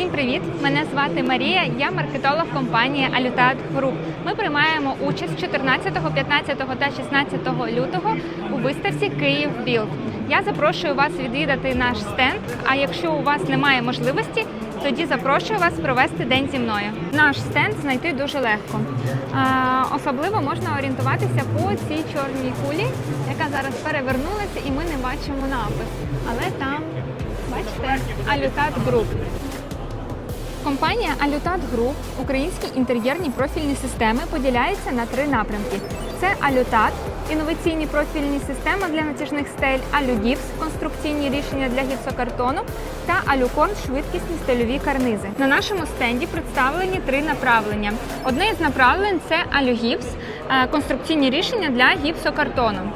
Всім привіт! Мене звати Марія. Я маркетолог компанії Алютат Груп. Ми приймаємо участь 14, 15 та 16 лютого у виставці Київ Білд. Я запрошую вас відвідати наш стенд. А якщо у вас немає можливості, тоді запрошую вас провести день зі мною. Наш стенд знайти дуже легко. Особливо можна орієнтуватися по цій чорній кулі, яка зараз перевернулася, і ми не бачимо напис. Але там, бачите, Алютат Груп. Компанія Алютат Груп, українські інтер'єрні профільні системи поділяється на три напрямки: це Алютат, інноваційні профільні системи для натяжних стель, Алюгіпс, конструкційні рішення для гіпсокартону та Алюкорн швидкісні стельові карнизи. На нашому стенді представлені три направлення. Одне із направлень це Алюгіпс, е, конструкційні рішення для гіпсокартону. Е,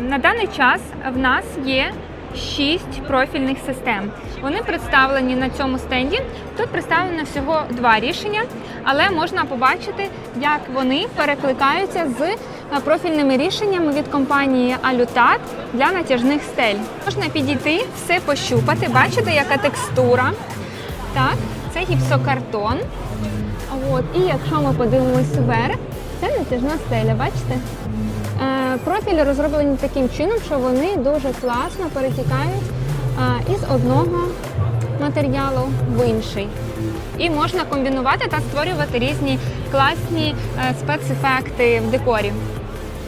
На даний час в нас є шість профільних систем. Вони представлені на цьому стенді. Тут представлено всього два рішення, але можна побачити, як вони перекликаються з е, профільними рішеннями від компанії Алютат для натяжних стель. Можна підійти, все пощупати, бачите, яка текстура. Так, це гіпсокартон. От, і якщо ми подивимось вверх, це натяжна стеля, бачите? Е, Профілі розроблені таким чином, що вони дуже класно перетікають е, із одного матеріалу в інший. І можна комбінувати та створювати різні класні е, спецефекти в декорі.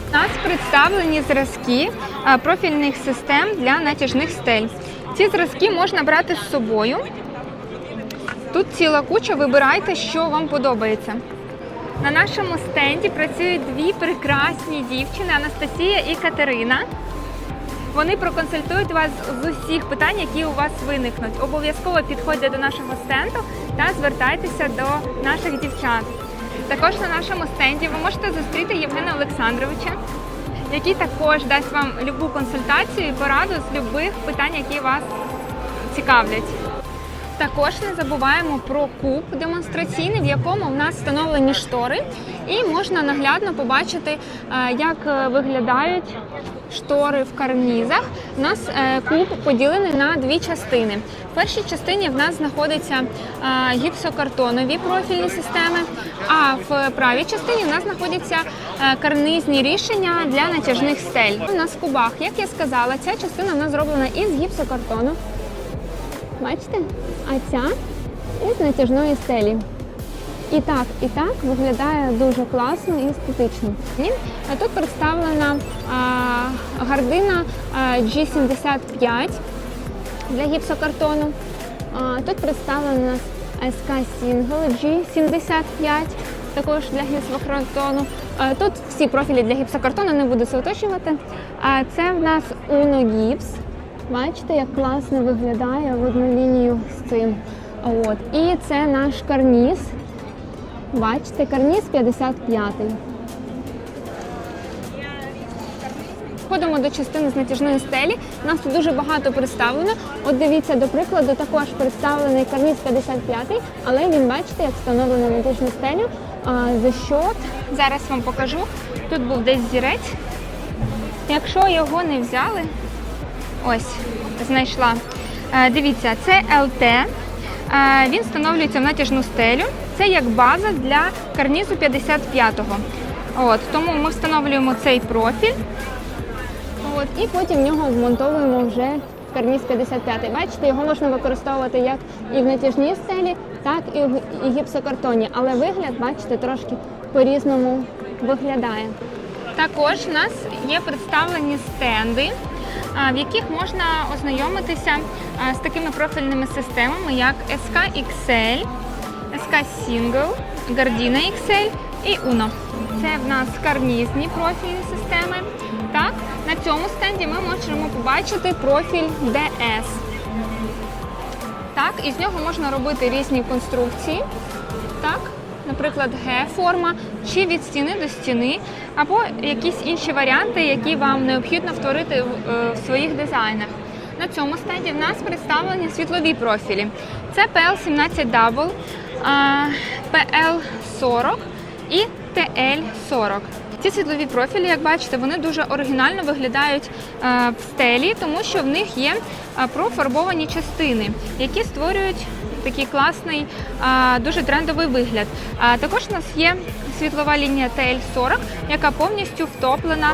У нас представлені зразки профільних систем для натяжних стель. Ці зразки можна брати з собою. Тут ціла куча, вибирайте, що вам подобається. На нашому стенді працюють дві прекрасні дівчини Анастасія і Катерина. Вони проконсультують вас з усіх питань, які у вас виникнуть. Обов'язково підходьте до нашого стенду та звертайтеся до наших дівчат. Також на нашому стенді ви можете зустріти Євгена Олександровича, який також дасть вам любу консультацію і пораду з любих питань, які вас цікавлять. Також не забуваємо про куб демонстраційний, в якому в нас встановлені штори, і можна наглядно побачити, е, як е, виглядають штори в карнізах. У нас е, куб поділений на дві частини. В першій частині в нас знаходяться гіпсокартонові профільні системи, а в правій частині в нас знаходяться карнизні рішення для натяжних стель. У нас в кубах, як я сказала, ця частина в нас зроблена із гіпсокартону. Бачите? А ця із натяжної стелі. І так, і так виглядає дуже класно і естетично. Тут представлена а, гардина а, G75 для гіпсокартону. А, тут представлена SK Single G75, також для гіпсокартону. А, тут всі профілі для гіпсокартону, не буду це уточнювати. А це в нас Uno Gips. Бачите, як класно виглядає в одну лінію з цим. От. І це наш карніз. Бачите, карніз 55-й. Ходимо до частини з натяжної стелі. У нас тут дуже багато представлено. От дивіться, до прикладу, також представлений карніз 55-й, але він, бачите, як встановлено натяжну стелю. А, за що? Зараз вам покажу. Тут був десь зірець. Якщо його не взяли, ось, знайшла. Е, Дивіться, це ЛТ. Е, Він встановлюється в натяжну стелю. Це як база для карнізу 55-го. От, тому ми встановлюємо цей профіль. От, і потім в нього вмонтовуємо вже карніз 55. Бачите, його можна використовувати як і в натяжній стелі, так і в гіпсокартоні. Але вигляд, бачите, трошки по-різному виглядає. Також у нас є представлені стенди, в яких можна ознайомитися з такими профільними системами, як SK XL, SK Single, Gardena XL і Uno. Це в нас карнізні профільні системи. Так, на цьому стенді ми можемо побачити профіль DS. Так, із нього можна робити різні конструкції. Так, наприклад, Г-форма, чи від стіни до стіни, або якісь інші варіанти, які вам необхідно втворити в, е, своїх дизайнах. На цьому стенді в нас представлені світлові профілі. Це PL17 Double, PL40 і TL40. Ці світлові профілі, як бачите, вони дуже оригінально виглядають е, в стелі, тому що в них є е, профарбовані частини, які створюють такий класний, дуже трендовий вигляд. Також у нас є світлова лінія TL40, яка повністю втоплена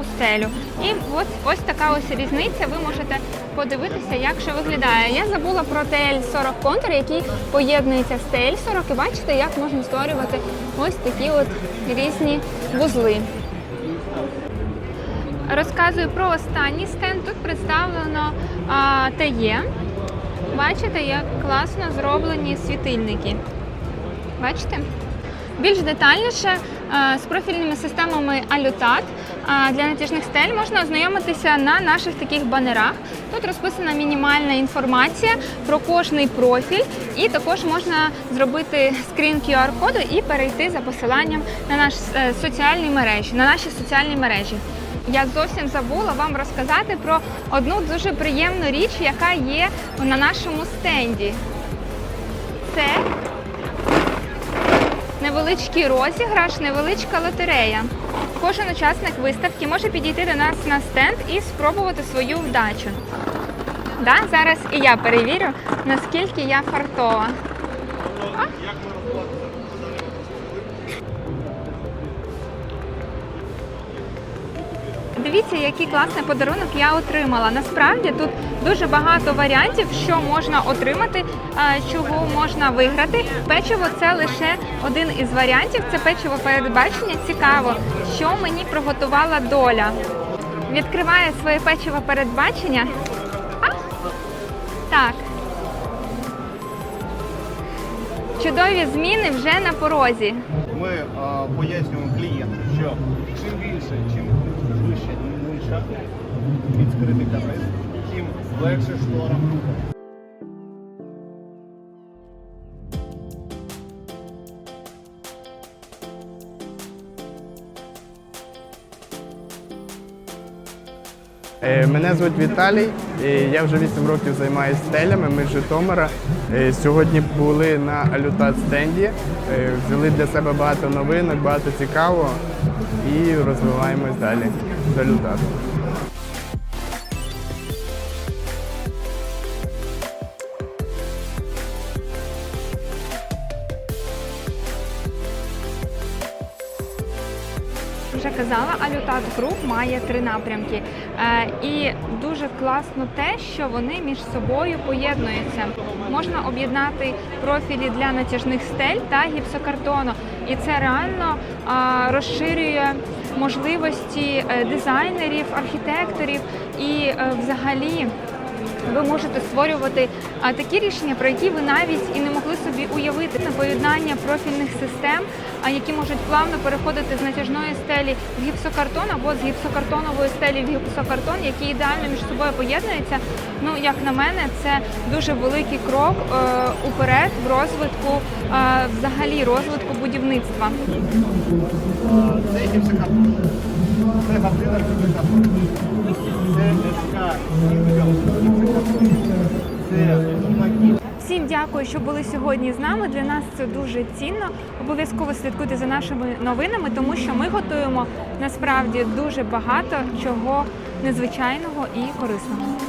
у стелю. І ось, ось така ось різниця. Ви можете подивитися, як що виглядає. Я забула про TL40 контур, який поєднується з TL40. І бачите, як можна створювати ось такі от різні вузли. Розказую про останній стенд. Тут представлено ТЕ. Бачите, як класно зроблені світильники. Бачите? Більш детальніше е, з профільними системами Алютат е, для натяжних стель можна ознайомитися на наших таких банерах. Тут розписана мінімальна інформація про кожний профіль, і також можна зробити скрін QR-коду і перейти за посиланням на наш е, соціальні мережі, на наші соціальні мережі. Я зовсім забула вам розказати про одну дуже приємну річ, яка є на нашому стенді. Це невеличкий розіграш, невеличка лотерея. Кожен учасник виставки може підійти до нас на стенд і спробувати свою вдачу. Да, зараз і я перевірю, наскільки я фартова. Як А? Дивіться, який класний подарунок я отримала. Насправді тут дуже багато варіантів, що можна отримати, чого можна виграти. Печиво це лише один із варіантів. Це печиво передбачення. Цікаво, що мені приготувала доля. Відкриває своє печиво передбачення. А? Так. Чудові зміни вже на порозі. Ми е, пояснюємо клієнту, що чим більше, чим вище ніж відкритий адрес, тим легше штора. Мене звуть Віталій, я вже 8 років займаюся стелями. Ми з Житомира. Е, Сьогодні були на Алютат стенді, е, взяли для себе багато новинок, багато цікавого і розвиваємось далі до Алютату. Вже казала, Алютат Груп має три напрямки. Е, і дуже класно те, що вони між собою поєднуються. Можна об'єднати профілі для натяжних стель та гіпсокартону. І це реально розширює можливості е, дизайнерів, архітекторів і е, взагалі. Ви можете створювати такі рішення, про які ви навіть і не могли собі уявити на поєднання профільних систем, які можуть плавно переходити з натяжної стелі в гіпсокартон або з гіпсокартонової стелі в гіпсокартон, які ідеально між собою поєднуються. Ну як на мене, це дуже великий крок е, уперед в розвитку, е, взагалі розвитку будівництва. Це гіпсокартон. Це гіпсокартон. Це гіпсокартон. Дякую, що були сьогодні з нами. Для нас це дуже цінно. Обов'язково слідкуйте за нашими новинами, тому що ми готуємо насправді дуже багато чого незвичайного і корисного.